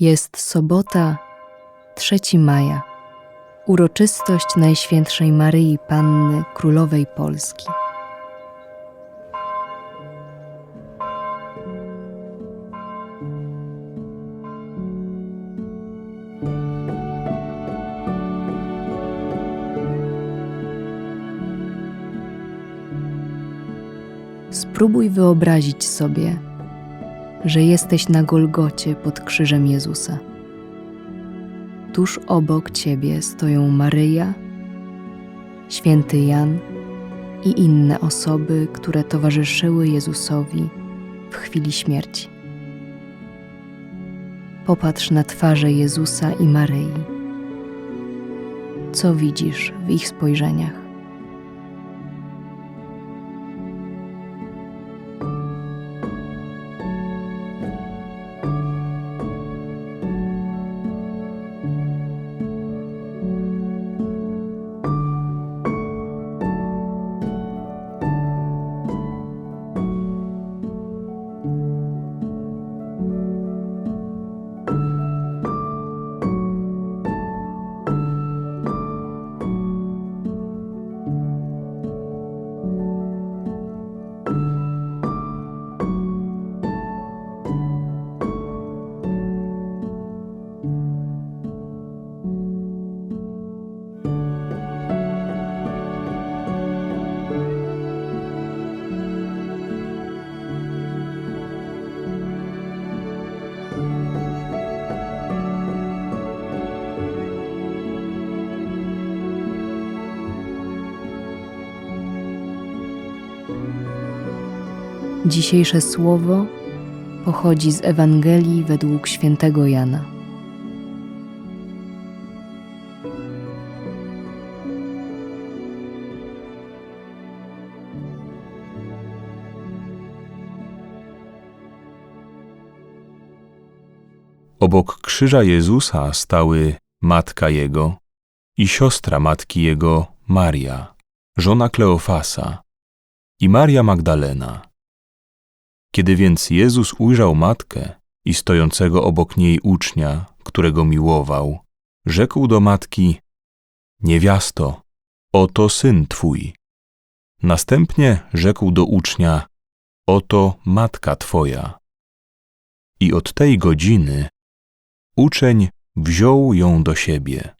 Jest sobota, 3 maja, uroczystość Najświętszej Maryi Panny Królowej Polski. Spróbuj wyobrazić sobie, że jesteś na Golgocie pod krzyżem Jezusa. Tuż obok ciebie stoją Maryja, święty Jan i inne osoby, które towarzyszyły Jezusowi w chwili śmierci. Popatrz na twarze Jezusa i Maryi. Co widzisz w ich spojrzeniach? Dzisiejsze słowo pochodzi z Ewangelii według świętego Jana. Obok krzyża Jezusa stały matka Jego i siostra matki Jego Maria, żona Kleofasa i Maria Magdalena. Kiedy więc Jezus ujrzał matkę i stojącego obok niej ucznia, którego miłował, rzekł do matki: Niewiasto, oto syn twój. Następnie rzekł do ucznia: Oto matka twoja. I od tej godziny uczeń wziął ją do siebie.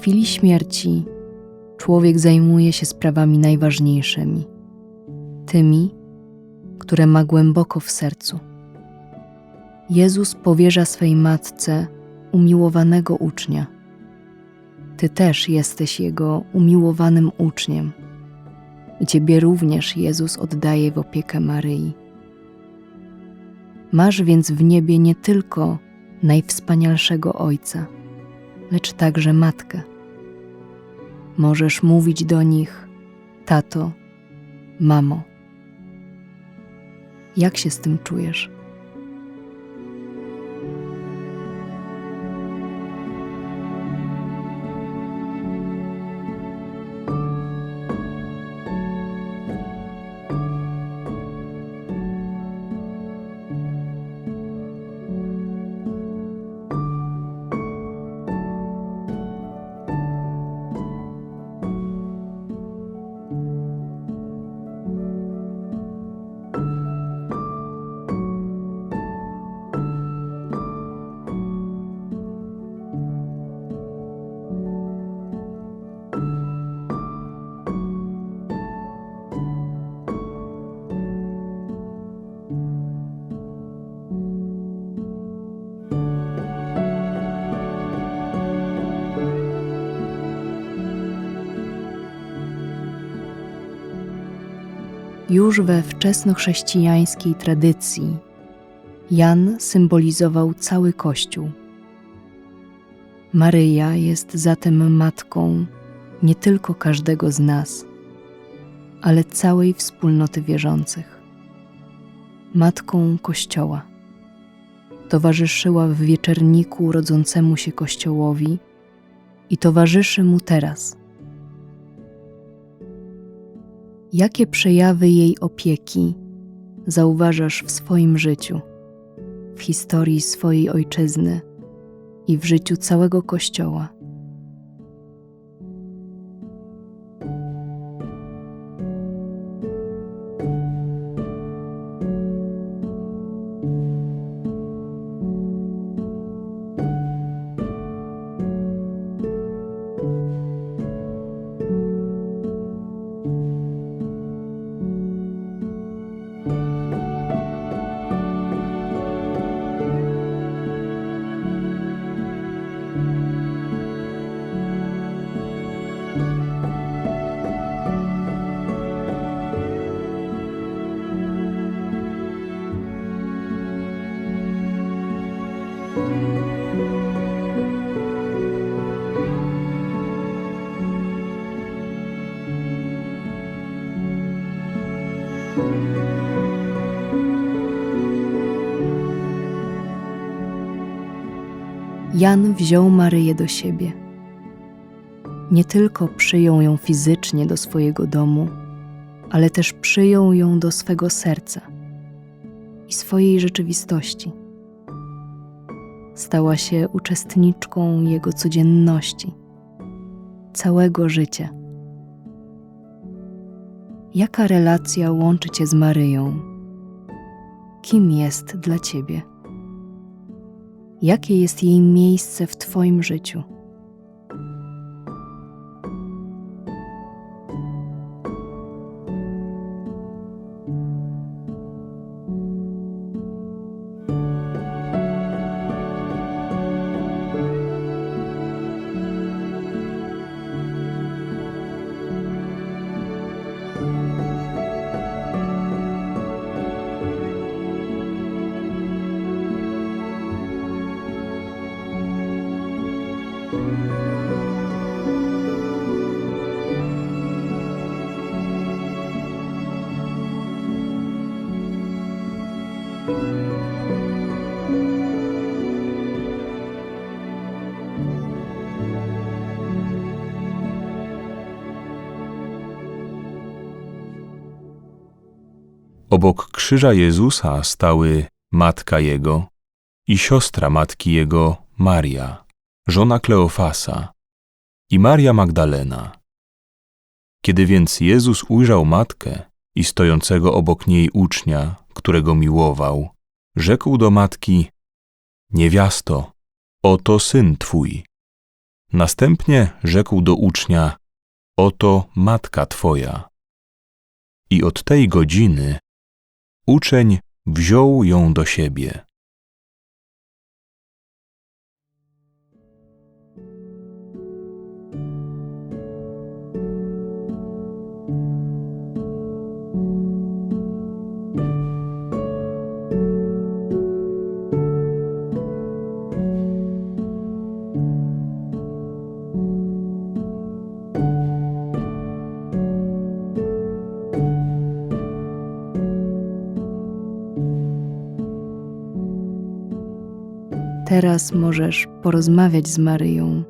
Chwili śmierci człowiek zajmuje się sprawami najważniejszymi, tymi, które ma głęboko w sercu. Jezus powierza swej matce umiłowanego ucznia. Ty też jesteś Jego umiłowanym uczniem i Ciebie również Jezus oddaje w opiekę Maryi. Masz więc w niebie nie tylko najwspanialszego Ojca, lecz także matkę. Możesz mówić do nich: Tato, mamo. Jak się z tym czujesz? Już we wczesnochrześcijańskiej tradycji Jan symbolizował cały Kościół. Maryja jest zatem matką nie tylko każdego z nas, ale całej wspólnoty wierzących. Matką Kościoła. Towarzyszyła w wieczerniku rodzącemu się Kościołowi i towarzyszy mu teraz. Jakie przejawy jej opieki zauważasz w swoim życiu, w historii swojej ojczyzny i w życiu całego Kościoła? Jan wziął Maryję do siebie. Nie tylko przyjął ją fizycznie do swojego domu, ale też przyjął ją do swego serca i swojej rzeczywistości. Stała się uczestniczką jego codzienności, całego życia. Jaka relacja łączy cię z Maryją? Kim jest dla ciebie? Jakie jest jej miejsce w Twoim życiu? Obok krzyża Jezusa stały matka Jego i siostra matki Jego Maria, żona Kleofasa i Maria Magdalena. Kiedy więc Jezus ujrzał matkę i stojącego obok niej ucznia, którego miłował, rzekł do matki: Niewiasto, oto syn twój. Następnie rzekł do ucznia: Oto matka twoja. I od tej godziny uczeń wziął ją do siebie. Teraz możesz porozmawiać z Maryją,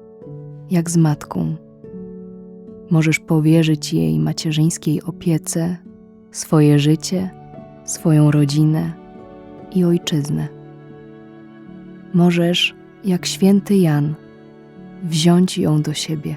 jak z matką. Możesz powierzyć jej macierzyńskiej opiece swoje życie, swoją rodzinę i ojczyznę. Możesz, jak święty Jan, wziąć ją do siebie.